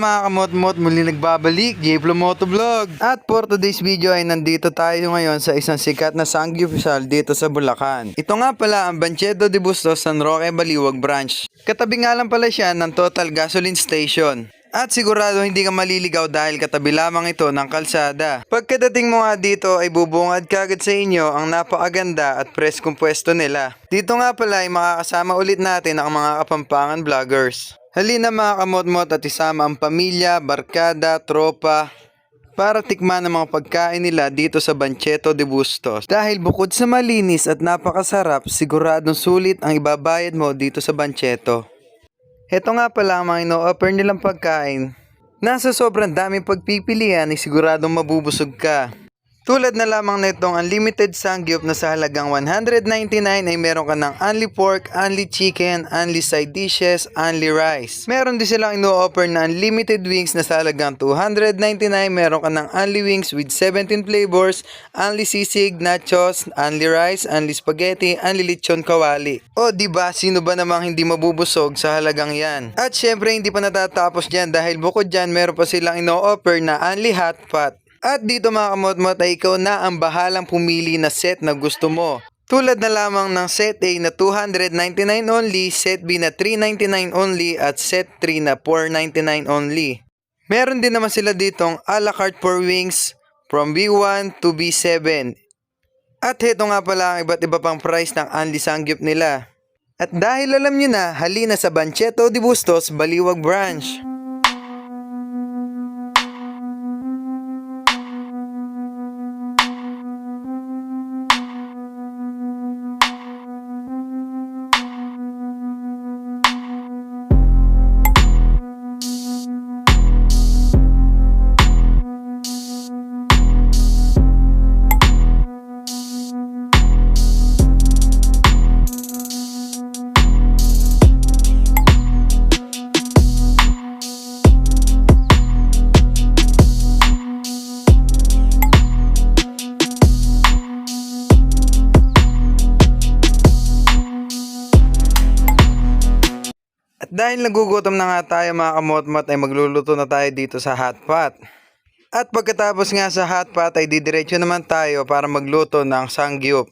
Mga kamot-mot, muli nagbabalik, Jeplo Motovlog. At for today's video ay nandito tayo ngayon sa isang sikat na sanggupsal dito sa Bulacan. Ito nga pala ang Banchedo de Bustos San Roque Baliwag Branch. Katabi nga lang pala siya ng Total Gasoline Station. At sigurado hindi ka maliligaw dahil katabi lamang ito ng kalsada. Pagkadating mo nga dito ay bubungad kagad sa inyo ang napakaganda at preskong pwesto nila. Dito nga pala ay makakasama ulit natin ang mga kapampangan vloggers. Halina mga kamot-mot at isama ang pamilya, barkada, tropa, para tikman ang mga pagkain nila dito sa Bancheto de Bustos. Dahil bukod sa malinis at napakasarap, siguradong sulit ang ibabayad mo dito sa Bancheto. Ito nga pala ang mga ino-offer nilang pagkain. Nasa sobrang daming pagpipilian ay siguradong mabubusog ka. Tulad na lamang nitong unlimited sangyup na sa halagang 199 ay meron ka ng only pork, only chicken, only side dishes, only rice. Meron din silang ino-offer na unlimited wings na sa halagang 299 meron ka ng only wings with 17 flavors, only sisig, nachos, only rice, only spaghetti, only lechon kawali. O di ba sino ba namang hindi mabubusog sa halagang yan? At syempre hindi pa natatapos dyan dahil bukod dyan meron pa silang ino-offer na only hot pot. At dito mga kamot-mot ay ikaw na ang bahalang pumili na set na gusto mo. Tulad na lamang ng set A na 299 only, set B na 399 only, at set 3 na 499 only. Meron din naman sila ditong a la carte for wings from B1 to B7. At heto nga pala ang iba't iba pang price ng Anli Sangyup nila. At dahil alam nyo na, halina sa Bancheto de Bustos, Baliwag Branch. At dahil nagugutom na nga tayo mga kamotmot ay magluluto na tayo dito sa hot pot. At pagkatapos nga sa hot pot ay didiretso naman tayo para magluto ng sangyup.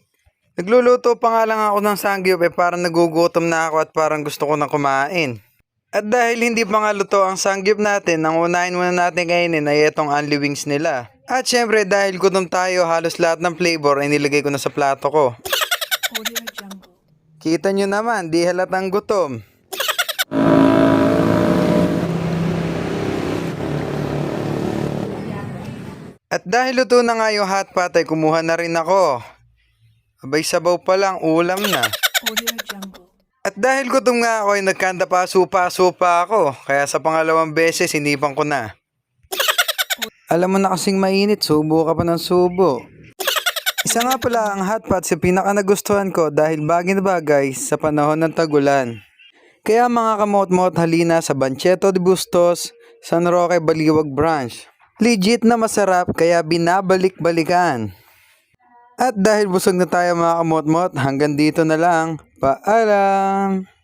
Nagluluto pa nga lang ako ng sangyup eh parang nagugutom na ako at parang gusto ko na kumain. At dahil hindi pa nga luto ang sangyup natin, ang unahin muna natin kainin ay itong only wings nila. At syempre dahil gutom tayo, halos lahat ng flavor ay nilagay ko na sa plato ko. Kita nyo naman, di halatang gutom. At dahil luto na nga yung hot pot ay kumuha na rin ako. Abay sabaw pa lang, ulam na. At dahil gutom nga ako ay nagkanda pa supa-supa ako. Kaya sa pangalawang beses, hinipan ko na. Alam mo na kasing mainit, subo ka pa ng subo. Isa nga pala ang hot pot sa pinaka nagustuhan ko dahil bagay na bagay sa panahon ng tagulan. Kaya mga kamot-mot halina sa Bancheto de Bustos, San Roque Baliwag Branch. Legit na masarap kaya binabalik-balikan. At dahil busog na tayo mga kamot-mot, hanggang dito na lang. Paalam!